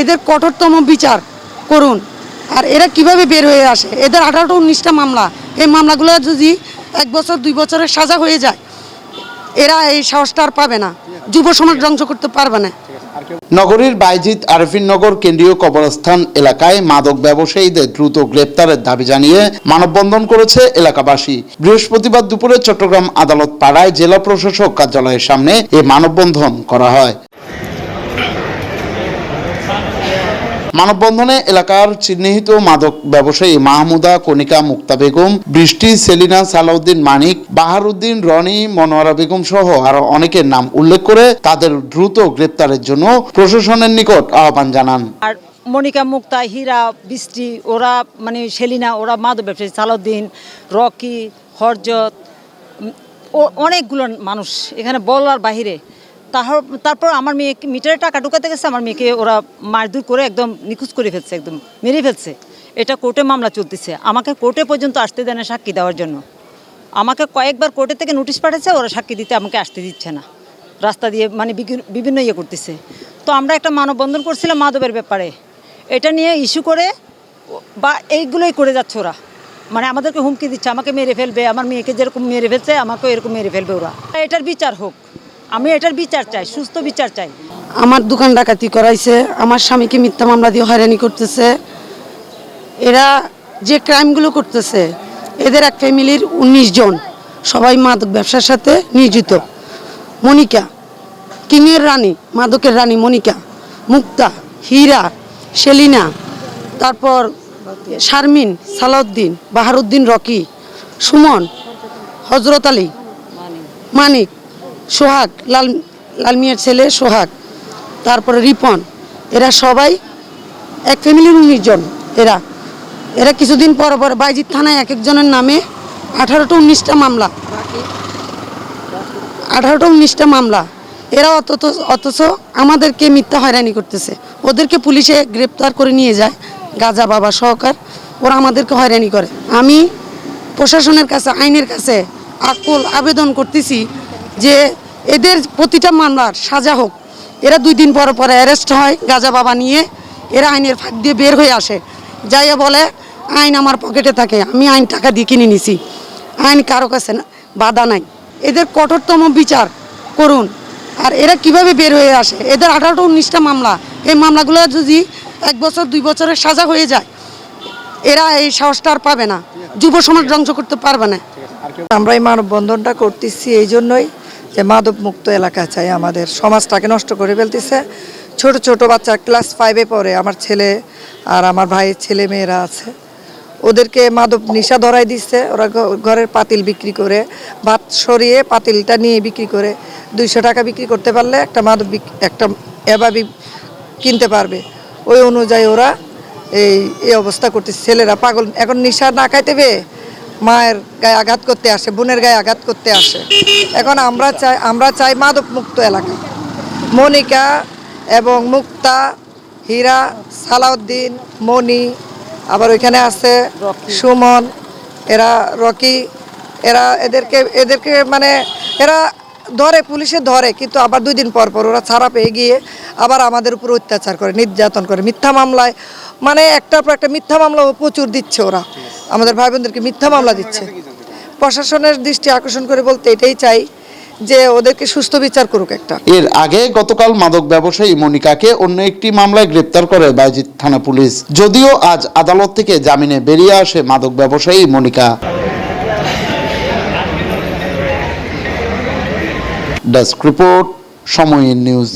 এদের কঠোরতম বিচার করুন। আর এরা কীভাবে বের হয়ে আসে? এদের আঠারোটা উনিশটা মামলা। এই মামলাগুলো যদি এক বছর, দুই বছরের সাজা হয়ে যায়, এরা এই সাহসটা আর পাবে না। যুব সমাজ ধ্বংস করতে পারবে না। নগরীর বাইজিৎ আরফিননগর কেন্দ্রীয় কবরস্থান এলাকায় মাদক ব্যবসায়ীদের দ্রুত গ্রেপ্তারের দাবি জানিয়ে মানববন্ধন করেছে এলাকাবাসী। বৃহস্পতিবার দুপুরে চট্টগ্রাম আদালত পাড়ায় জেলা প্রশাসক কার্যালয়ের সামনে এ মানববন্ধন করা হয়। মানববন্ধনে এলাকার চিহ্নিত মাদক ব্যবসায়ী মাহমুদা কনিকা মুক্তা বেগম, বৃষ্টি সেলিনা সালাউদ্দিন মানিক, বাহারুদ্দিন রনি, মনোয়ারা বেগম সহ আরও অনেকের নাম উল্লেখ করে তাদের দ্রুত গ্রেপ্তারের জন্য প্রশাসনের নিকট আহ্বান জানান। আর মনিকা মুক্তা, হীরা, বৃষ্টি, ওরা মানে সেলিনা, ওরা মাদক ব্যবসায়ী, সালাউদ্দিন, রকি, হরজত অনেকগুলো মানুষ এখানে বলার বাহিরে তারপর আমার মেয়ে মিটারে টাকা ঢুকাতে গেছে, আমার মেয়েকে ওরা মারধর করে একদম নিখোঁজ করে ফেলছে, একদম মেরে ফেলছে। এটা কোর্টে মামলা চলতেছে। আমাকে কোর্টে পর্যন্ত আসতে দেয় না সাক্ষী দেওয়ার জন্য। আমাকে কয়েকবার কোর্টে থেকে নোটিশ পাঠাচ্ছে, ওরা সাক্ষী দিতে আমাকে আসতে দিচ্ছে না। রাস্তা দিয়ে মানে বিভিন্ন ইয়ে করতেছে। তো আমরা একটা মানববন্ধন করছিলাম মাদবের ব্যাপারে। এটা নিয়ে ইস্যু করে বা এইগুলোই করে যাচ্ছে ওরা। মানে আমাদেরকে হুমকি দিচ্ছে, আমাকে মেরে ফেলবে, আমার মেয়েকে যেরকম মেরে ফেলছে, আমাকেও এরকম মেরে ফেলবে ওরা। এটার বিচার হোক। আমি এটার বিচার চাই, সুস্থ বিচার চাই। আমার দোকান ডাকাতি করাইছে, আমার স্বামীকে মিথ্যা মামলা দিয়ে হয়রানি করতেছে। এরা যে ক্রাইমগুলো করতেছে, এদের এক ফ্যামিলির উনিশ জন, সবাই মাদক ব্যবসার সাথে নিয়োজিত। মনিকা, কিংয়ের রানী, মাদকের রানী মনিকা, মুক্তা, হীরা, সেলিনা, তারপর শারমিন, সালাউদ্দিন, বাহারুদ্দিন রকি, সুমন, হজরত আলী, মানিক। সোহাগ, লাল লাল মিয়ার ছেলে সোহাগ, তারপরে রিপন। এরা সবাই এক ফ্যামিলির উনিশ জন এরা। এরা কিছুদিন পর পর বাইজিৎ থানায় এক একজনের নামে আঠারোটা উনিশটা মামলা। আঠারোটা উনিশটা মামলা। এরা অথচ অথচ আমাদেরকে মিথ্যা হয়রানি করতেছে। ওদেরকে পুলিশে গ্রেপ্তার করে নিয়ে যায় গাজা বাবা সহকার। ওরা আমাদেরকে হয়রানি করে। আমি প্রশাসনের কাছে, আইনের কাছে আকুল আবেদন করতেছি যে এদের প্রতিটা মামলার সাজা হোক, এরা দুই দিন পর পরে অ্যারেস্ট হয় গাজা বাবা নিয়ে, এরা আইনের ফাঁক দিয়ে বের হয়ে আসে। যাইয়া বলে, আইন আমার পকেটে থাকে, আমি আইন টাকা দিয়ে কিনে নিছি। আইন কারও কাছে না, বাধা নাই। এদের কঠোরতম বিচার করুন। আর এরা কীভাবে বের হয়ে আসে? এদের আঠারোটা উনিশটা মামলা। এই মামলাগুলো যদি এক বছর, দুই বছরের সাজা হয়ে যায়, এরা এই সাহসটা আর পাবে না। যুব সমাজ ধ্বংস করতে পারবে না। আমরা এই মানববন্ধনটা করতেছি, এই জন্যই যে মাদক মুক্ত এলাকা চাই আমাদের। সমাজটাকে নষ্ট করে ফেলতেছে। ছোট ছোট বাচ্চা ক্লাস ফাইভে পড়ে, আমার ছেলে আর আমার ভাইয়ের ছেলে মেয়েরা আছে। ওদেরকে মাদক নিশা ধরাই দিচ্ছে ওরা ঘরের পাতিল বিক্রি করে, ভাত সরিয়ে পাতিলটা নিয়ে বিক্রি করে, দুইশো টাকা বিক্রি করতে পারলে একটা মাদক একটা এভাবে কিনতে পারবে। ওই অনুযায়ী ওরা এই এই অবস্থা করতেছে। ছেলেরা পাগল, এখন নিশা না খাইতে পেয়ে মায়ের গায়ে আঘাত করতে আসে বোনের গায়ে আঘাত করতে আসে। এখন আমরা চাই আমরা চাই মাদক মুক্ত এলাকা। মনিকা এবং মুক্তা হীরা সালাউদ্দিন মনি আবার ওইখানে আছে সুমন এরা রকি এরা এদেরকে এদেরকে মানে এরা ধরে পুলিশে ধরে কিন্তু আবার দুই দিন পর পর ওরা ছাড়া পেয়ে গিয়ে আবার আমাদের উপর অত্যাচার করে নির্যাতন করে। মিথ্যা মামলায় মানে একটার পর একটা মিথ্যা মামলা প্রচুর দিচ্ছে ওরা। আমাদের ভাই বোনদেরকে মিথ্যা মামলা দিচ্ছে। প্রশাসনের দৃষ্টি আকর্ষণ করে বলতে এটাই চাই যে ওদেরকে সুস্থ বিচার করুক একটা। এর আগে গতকাল মাদক ব্যবসায়ী মনিকাকে অন্য একটি মামলায় গ্রেপ্তার করে বাইজিৎ থানা পুলিশ। যদিও আজ আদালত থেকে জামিনে বেরিয়ে আসে মাদক ব্যবসায়ী মনিকা। ডেস্ক রিপোর্ট সময়ের নিউজ।